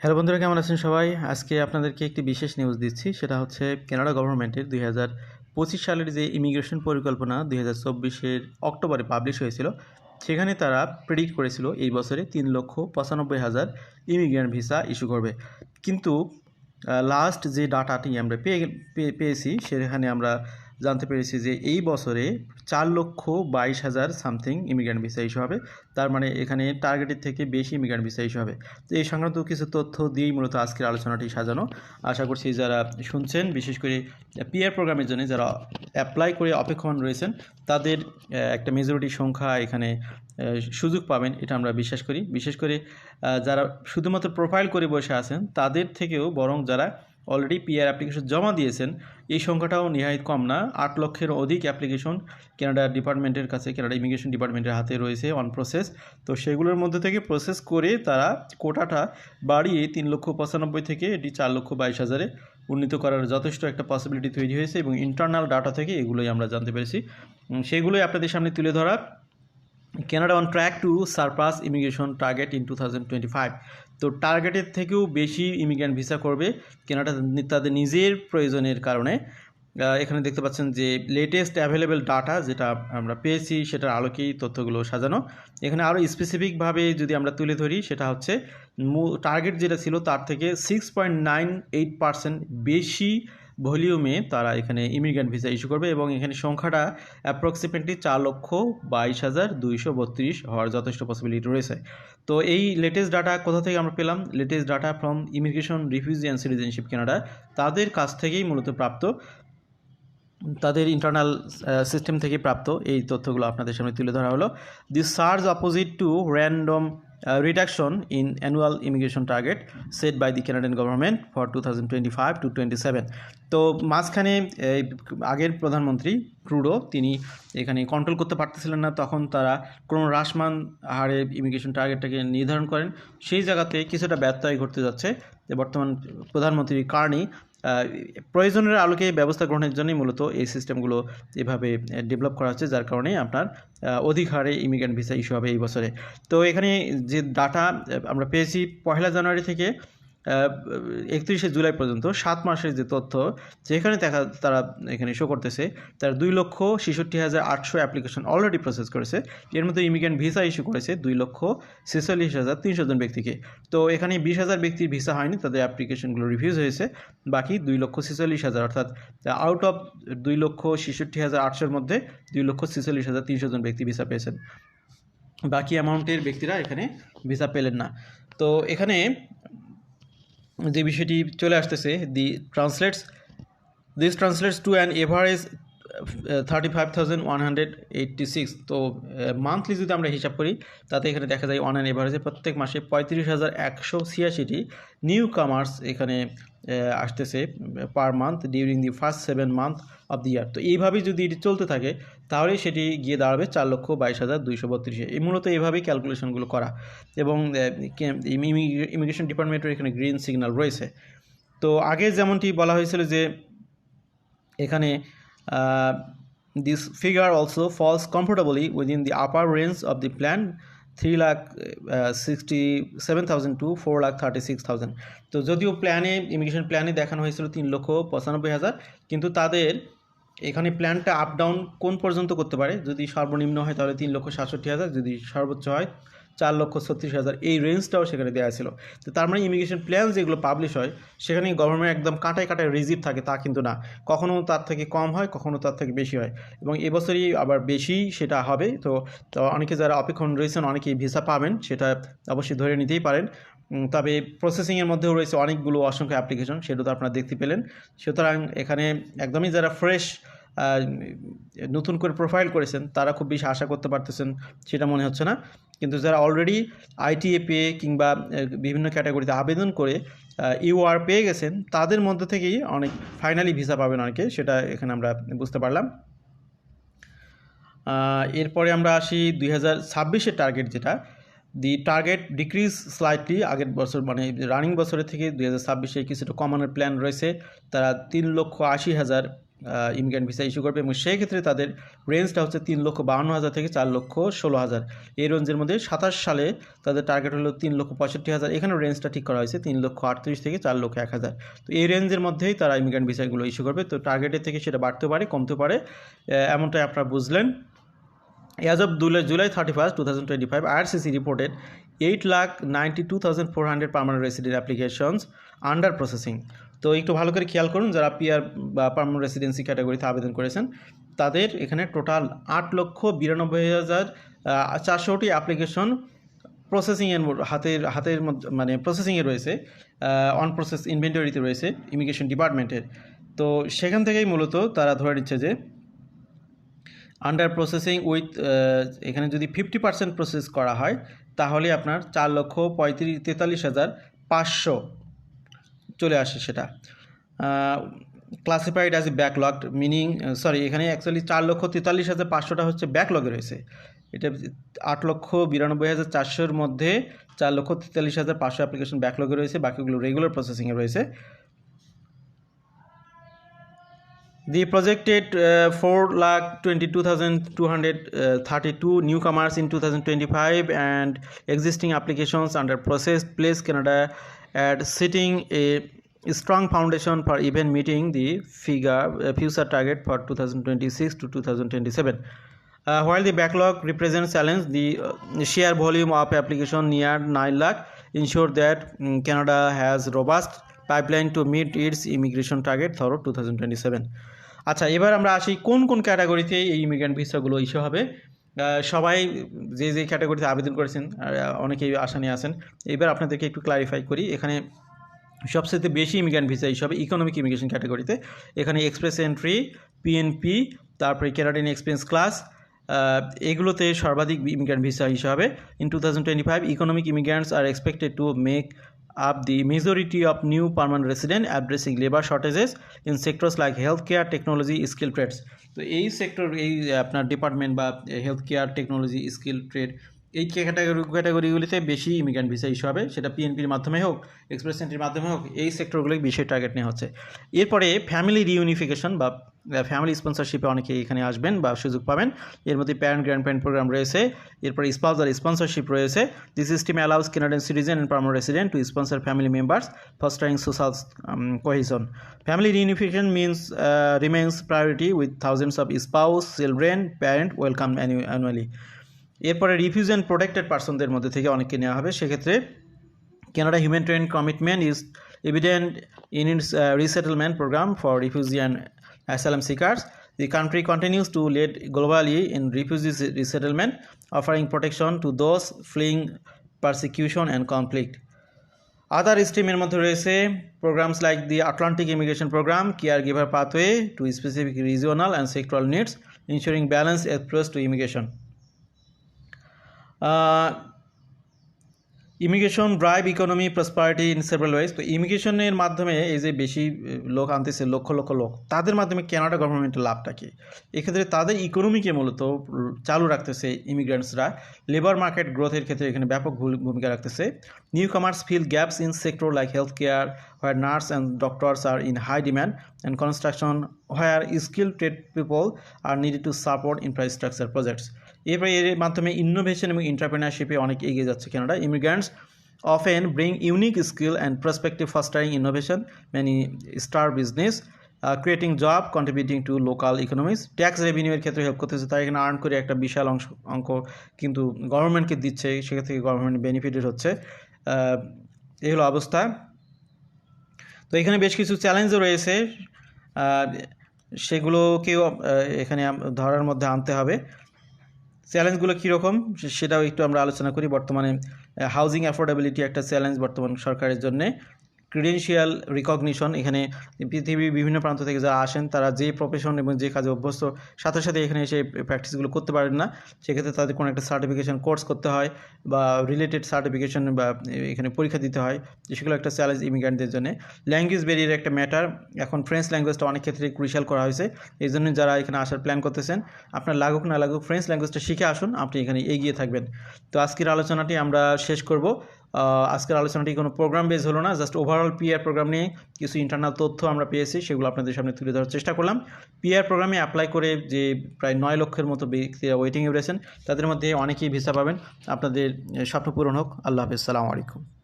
Hello বন্ধুরা, কেমন আছেন সবাই? আজকে আপনাদেরকে একটি বিশেষ নিউজ দিচ্ছি, সেটা হচ্ছে কানাডা গভর্নমেন্টের দুই হাজার পঁচিশ সালের যে ইমিগ্রেশন পরিকল্পনা দুই হাজার চব্বিশের অক্টোবরে পাবলিশ হয়েছিল, সেখানে তারা প্রেডিক্ট করেছিল এই বছরে তিন লক্ষ পঁচানব্বই হাজার ইমিগ্রেন্ট ভিসা ইস্যু করবে। কিন্তু লাস্ট যে ডাটাটি আমরা পেয়ে পেয়ে- পেয়েছি, সেখানে আমরা জানতে পেরেছি যে এই বছরে চার লক্ষ বাইশ হাজার সামথিং ইমিগ্রেন্ট ভিসা ইস্যু হবে। তার মানে এখানে টার্গেটের থেকে বেশি ইমিগ্রেন্ট ভিসা ইস্যু হবে। তো এই সংক্রান্ত কিছু তথ্য দিয়েই মূলত আজকের আলোচনাটি সাজানো। আশা করছি যারা শুনছেন, বিশেষ করে পিআর প্রোগ্রামের জন্য যারা অ্যাপ্লাই করে অপেক্ষমান রয়েছেন, তাদের একটা মেজরিটি সংখ্যা এখানে সুযোগ পাবেন, এটা আমরা বিশ্বাস করি। বিশেষ করে যারা শুধুমাত্র প্রোফাইল করে বসে আছেন, তাদের থেকেও বরং যারা অলরেডি পিআর অ্যাপ্লিকেশন জমা দিয়েছেন, এই সংখ্যাটাও নিহায়ত কম না। আট লক্ষের অধিক অ্যাপ্লিকেশন কানাডা ডিপার্টমেন্টের কাছে কানাডা ইমিগ্রেশন ডিপার্টমেন্টের হাতে রয়েছে অন প্রসেস তো সেগুলোর মধ্যে থেকে প্রসেস করে তারা কোটাটা বাড়িয়ে তিন লক্ষ পঁচানব্বই থেকে এটি চার লক্ষ বাইশ হাজারে উন্নীত করার যথেষ্ট একটা পসিবিলিটি তৈরি হয়েছে এবং ইন্টারনাল ডাটা থেকে এগুলোই আমরা জানতে পেরেছি। সেগুলোই আপনাদের সামনে তুলে ধরা। Canada on track to surpass immigration target in two thousand twenty five তো টার্গেটের থেকেও বেশি ইমিগ্রেন্ট ভিসা করবে কেনাটা তাদের নিজের প্রয়োজনের কারণে। এখানে দেখতে পাচ্ছেন যে লেটেস্ট অ্যাভেলেবেল ডাটা যেটা আমরা পেয়েছি সেটার আলোকেই তথ্যগুলো সাজানো। এখানে আরও স্পেসিফিকভাবে যদি আমরা তুলে ধরি সেটা হচ্ছে টার্গেট যেটা ছিল তার থেকে six point nine eight percent বেশি ভলিউমে তারা এখানে ইমিগ্রেন্ট ভিসা ইস্যু করবে এবং এখানে সংখ্যাটা অ্যাপ্রক্সিমেটলি চার লক্ষ বাইশ হাজার দুইশো বত্রিশ হওয়ার যথেষ্ট পসিবিলিটি রয়েছে। তো এই লেটেস্ট ডাটা কোথা থেকে আমরা পেলাম? Latest data from immigration refugee and citizenship Canada. তাদের কাছ থেকেই মূলত প্রাপ্ত, তাদের ইন্টারনাল সিস্টেম থেকে প্রাপ্ত এই তথ্যগুলো আপনাদের সামনে তুলে ধরা হলো। The surge opposite to random immigration target set by the Canadian government for two thousand twenty five to twenty seven তো মাঝখানে, এই আগের প্রধানমন্ত্রী ট্রুডো, তিনি এখানে কন্ট্রোল করতে পারতেছিলেন না। তখন তারা কোনো হ্রাসমান হারে ইমিগ্রেশন টার্গেটটাকে নির্ধারণ করেন। সেই জায়গাতে কিছুটা ব্যত্যয় ঘটতে যাচ্ছে। বর্তমান প্রধানমন্ত্রী কার্নি প্রয়োজনের আলোকে ব্যবস্থা গ্রহণের জন্যই মূলত এই সিস্টেমগুলো এভাবে ডেভেলপ করা হচ্ছে, যার কারণে আপনার অধিক হারে ইমিগ্রেন্ট ভিসা ইস্যু হবে এই বছরে। তো এখানে যে ডাটা আমরা পেয়েছি পয়লা জানুয়ারি থেকে একত্রিশে জুলাই পর্যন্ত, সাত মাসের যে তথ্য, যেখানে দেখা, তারা এখানে শো করতেছে, তার দুই লক্ষ ছেষট্টি হাজার আটশো অ্যাপ্লিকেশন অলরেডি প্রসেস করেছে। এর মধ্যে ইমিগ্রেন্ট ভিসা ইস্যু করেছে দুই লক্ষ ছেচল্লিশ হাজার তিনশো জন ব্যক্তিকে। তো এখানে বিশ হাজার ব্যক্তির ভিসা হয়নি, তাদের অ্যাপ্লিকেশনগুলো রিভিউজ হয়েছে। বাকি দুই লক্ষ ছেচল্লিশ হাজার, অর্থাৎ আউট অফ দুই লক্ষ ছেষট্টি হাজার আটশোর মধ্যে দুই লক্ষ ছেচল্লিশ হাজার তিনশো জন ব্যক্তি ভিসা পেয়েছেন। বাকি অ্যামাউন্টের ব্যক্তিরা এখানে ভিসা পেলেন না। তো এখানে যে বিষয়টি চলে আসতেছে the translates this translates to an average thirty five thousand one hundred eighty six তো মান্থলি যদি আমরা হিসাব করি, তাতে এখানে দেখা যায় অন অ্যান এভারেজে প্রত্যেক মাসে পঁয়ত্রিশ হাজার একশো ছিয়াশিটি নিউ কামার্স এখানে আসতেছে per month during the first seven month of the year তো এইভাবেই যদি এটি চলতে থাকে, তাহলে সেটি গিয়ে দাঁড়াবে চার লক্ষ বাইশ হাজার দুইশো বত্রিশে। এই মূলত এইভাবেই ক্যালকুলেশনগুলো করা। এবং ইমিগ্রেশন ডিপার্টমেন্টের এখানে গ্রিন সিগন্যাল রয়েছে। তো আগে যেমনটি বলা হয়েছিল যে, এখানে this figure also falls comfortably within the upper range of the plan three lakh sixty seven thousand to four lakh thirty six thousand তো যদিও প্ল্যানে ইমিগ্রেশন প্ল্যানে দেখানো হয়েছিল তিন লক্ষ পঁচানব্বই হাজার, কিন্তু তাদের এখানে প্ল্যানটা আপ ডাউন কোন পর্যন্ত করতে পারে? যদি সর্বনিম্ন হয় তাহলে তিন লক্ষ সাতষট্টি হাজার, যদি সর্বোচ্চ হয় চার লক্ষ ছত্রিশ হাজার। এই রেঞ্জটাও সেখানে দেওয়া ছিল। তো তার মানে ইমিগ্রেশন প্ল্যান যেগুলো পাবলিশ হয় সেখানে গভর্নমেন্ট একদম কাটায় কাটায় রিজিভ থাকে, তা কিন্তু না। কখনও তার থেকে কম হয় কখনও তার থেকে বেশি হয়। এবং এবছরই আবার বেশি সেটা হবে। তো অনেকে যারা অপেক্ষণ রয়েছেন, অনেকেই ভিসা পাবেন, সেটা অবশ্যই ধরে নিতেই পারেন। তবে প্রসেসিংয়ের মধ্যেও রয়েছে অনেকগুলো অসংখ্য অ্যাপ্লিকেশন সেটা তো আপনারা দেখতে পেলেন। সুতরাং এখানে একদমই যারা ফ্রেশ নতুন করে প্রোফাইল করেছেন, তারা খুব বেশি আশা করতে পারতেছেন, সেটা মনে হচ্ছে না। কিন্তু যারা অলরেডি আইটিএ পেয়ে কিংবা বিভিন্ন ক্যাটাগরিতে আবেদন করে ইউআর পেয়ে গেছেন, তাদের মধ্যে থেকেই অনেক ফাইনালি ভিসা পাবেন অনেকে, সেটা এখানে আমরা বুঝতে পারলাম। এরপরে আমরা আসি দুই হাজার ছাব্বিশের টার্গেট যেটা। দি টার্গেট ডিক্রিজ স্লাইটলি আগের বছর মানে রানিং বছরের থেকে দুই হাজার ছাব্বিশে কিছুটা কমানোর প্ল্যান রয়েছে। তারা তিন লক্ষ আশি হাজার ইমিগ্রেন্ট ভিসা ইস্যু করবে এবং সেই ক্ষেত্রে তাদের রেঞ্জটা হচ্ছে তিন লক্ষ বাহান্ন হাজার থেকে চার লক্ষ ষোলো হাজার। এই রেঞ্জের মধ্যে সাতাশ সালে তাদের টার্গেট হলো তিন লক্ষ পঁয়ষট্টি হাজার। এখানে রেঞ্জটা ঠিক করা হয়েছে তিন লক্ষ আটত্রিশ থেকে চার লক্ষ এক হাজার। তো এই রেঞ্জের মধ্যেই তারা ইমিগ্রেন্ট ভিসাগুলো ইস্যু করবে। তো টার্গেটের থেকে সেটা বাড়তে পারে কমতে পারে। এমনটাই আপনারা বুঝলেন। As of July, July 31st, 2025, IRCC reported 8 lakh 92,400 permanent resident applications under processing. তো একটু ভালো করে খেয়াল করুন, যারা পিআর বা পার্মানেন্ট রেসিডেন্সি ক্যাটাগরিতে আবেদন করেছেন, তাদের এখানে টোটাল আট লক্ষ বিরানব্বই হাজার চারশোটি অ্যাপ্লিকেশন প্রসেসিংয়ের হাতের হাতের মধ্যে মানে প্রসেসিংয়ে রয়েছে অন প্রসেস ইনভেন্টরিতে রয়েছে ইমিগ্রেশন ডিপার্টমেন্টের তো সেখান থেকেই মূলত তারা ধরে নিচ্ছে যে আন্ডার প্রসেসিং উইথ এখানে যদি ফিফটি পার্সেন্ট প্রসেস করা হয়, তাহলে আপনার চার লক্ষ পঁয়ত্রিশ, তেতাল্লিশ হাজার পাঁচশো চলে আসে সেটা। Classified as a backlog meaning sorry এখানে অ্যাকচুয়ালি চার লক্ষ তেতাল্লিশ হাজার পাঁচশোটা হচ্ছে ব্যাকলগে রয়েছে। এটা আট লক্ষ বিরানব্বই হাজার চারশোর মধ্যে চার লক্ষ তেতাল্লিশ হাজার পাঁচশো অ্যাপ্লিকেশন ব্যাকলগে রয়েছে বাকিগুলো রেগুলার প্রসেসিংয়ে রয়েছে। The projected uh, 4 lakh 22,232 newcomers in 2025 and existing applications under process place Canada at setting a strong foundation for even meeting the figure uh, future target for 2026 to 2027. Uh, while the backlog represents challenge, the uh, sheer volume of application near 9 lakh ensure that mm, Canada has robust pipeline to meet its immigration target for 2027. আচ্ছা এবার আমরা আসি কোন কোন ক্যাটাগরিতে এই immigrant ভিসাগুলো issue হবে সবাই যে যে ক্যাটাগরিতে আবেদন করেছেন অনেকেই আশা নিয়ে আছেন। এবার আপনাদেরকে একটু ক্লারিফাই করি, এখানে সবচেয়ে বেশি ইমিগ্রেন্ট ভিসা হিসাবে ইকোনমিক ইমিগ্রেশন ক্যাটাগরিতে এখানে এক্সপ্রেস এন্ট্রি পিএনপি তারপরে ক্যানাডিয়ান এক্সপিরিয়েন্স ক্লাস এগুলোতে সর্বাধিক ইমিগ্রেন্ট ভিসা হিসাবে in two thousand twenty five economic immigrants are expected to make up the majority of new permanent resident addressing labor shortages in sectors like healthcare, technology, skill trades. তো এই sector এই আপনার department বা health care technology skill trade এই category ক্যাটাগরিগুলিতে বেশি immigrant visa issue হবে, সেটা পিএনপির মাধ্যমে হোক এক্সপ্রেস এন্ট্রির মাধ্যমে হোক, এই সেক্টরগুলোই বেশি টার্গেট নেওয়া হচ্ছে। এরপরে ফ্যামিলি রিউনিফিকেশন বা ফ্যামিলি স্পন্সরশিপে অনেকে এখানে আসবেন বা সুযোগ পাবেন। এর মধ্যে প্যারেন্ট গ্র্যান্ড প্যারেন্ট প্রোগ্রাম রয়েছে। এরপরে স্পাউজার স্পন্সরশিপ রয়েছে। This system allows Canadian citizen and permanent resident to sponsor family members fostering social cohesion family reunification means remains priority with thousands of spouse children parent welcome annually এরপরে refuse and protected পার্সনদের মধ্যে থেকে অনেককে নেওয়া হবে। সেক্ষেত্রে Canada humanitarian commitment is evident in its uh, resettlement program for refugee and asylum seekers. The country continues to lead globally in refugee resettlement, offering protection to those fleeing persecution and conflict. Other স্ট্রিমের মধ্যে রয়েছে programmes like the Atlantic immigration programme caregiver pathway to specific regional and sectoral needs ensuring balance approach to immigration immigration drive economy prosperity in several ways তো ইমিগ্রেশনের মাধ্যমে এই যে বেশি লোক আনতেছে, লক্ষ লক্ষ লোক, তাদের মাধ্যমে কানাডা গভর্নমেন্টের লাভটা কি? এক্ষেত্রে তাদের ইকোনমিকে মূলত চালু রাখতেছে ইমিগ্রেন্টসরা লেবার মার্কেট গ্রোথের ক্ষেত্রে এখানে ব্যাপক ভূমিকা রাখতেছে। Newcomers fill gaps in sector like health care where nurse and doctors are in high demand and construction where skill trade people are needed to support infrastructure projects এরপরে এর মাধ্যমে ইনোভেশন এবং এন্টারপ্রেনারশিপে অনেক এগিয়ে যাচ্ছে Canada. Immigrants bring unique skill and perspective fostering innovation. Many star business uh, creating job contributing to local economies. Tax রেভিনিউয়ের ক্ষেত্রে help করতেছে। তারা এখানে আর্ন করে একটা বিশাল অংশ অঙ্ক কিন্তু গভর্নমেন্টকে দিচ্ছে। সেক্ষেত্রে থেকে গভর্নমেন্ট বেনিফিটেড হচ্ছে। এই হলো অবস্থা। তো এখানে বেশ কিছু চ্যালেঞ্জও রয়েছে। সেগুলোকেও এখানে ধরার মধ্যে আনতে হবে। চ্যালেঞ্জগুলো কীরকম সেটাও একটু আমরা আলোচনা করি। বর্তমানে হাউজিং অ্যাফোর্ডেবিলিটি একটা চ্যালেঞ্জ বর্তমান সরকারের জন্যে। ক্রিডেন্সিয়াল রিকগনিশন এখানে পৃথিবীর বিভিন্ন প্রান্ত থেকে যারা আসেন, তারা যে প্রফেশন এবং যে কাজে অভ্যস্ত, সাথে সাথে এখানে এসে প্র্যাকটিসগুলো করতে পারেন না। সেক্ষেত্রে তাদের কোনো একটা সার্টিফিকেশন কোর্স করতে হয় বা রিলেটেড সার্টিফিকেশন বা এখানে পরীক্ষা দিতে হয়। সেগুলো একটা চ্যালেঞ্জ ইমিগ্রেন্টদের জন্য। ল্যাঙ্গুয়েজ বেরিয়ার একটা ম্যাটার এখন ফ্রেঞ্চ ল্যাঙ্গুয়েজটা অনেক ক্ষেত্রে ক্রুশিয়াল করা হয়েছে। এই জন্য যারা এখানে আসার প্ল্যান করতেছেন, আপনার লাগুক না লাগুক ফ্রেঞ্চ ল্যাঙ্গুয়েজটা শিখে আসুন, আপনি এখানে এগিয়ে থাকবেন। তো আজকের আলোচনাটি আমরা শেষ করব। আজকের আলোচনাটি কোনো প্রোগ্রাম বেস হলো না জাস্ট ওভারঅল পিআর প্রোগ্রাম নিয়ে কিছু ইন্টারনাল তথ্য আমরা পেয়েছি, সেগুলো আপনাদের সামনে তুলে ধরার চেষ্টা করলাম। পিআর প্রোগ্রামে অ্যাপ্লাই করে যে প্রায় নয় লক্ষের মতো ব্যক্তিরা ওয়েটিংয়ে রয়েছেন, তাদের মধ্যে অনেকেই ভিসা পাবেন। আপনাদের স্বপ্ন পূরণ হোক। আল্লাহ হাফিজ, সালাম আলাইকুম।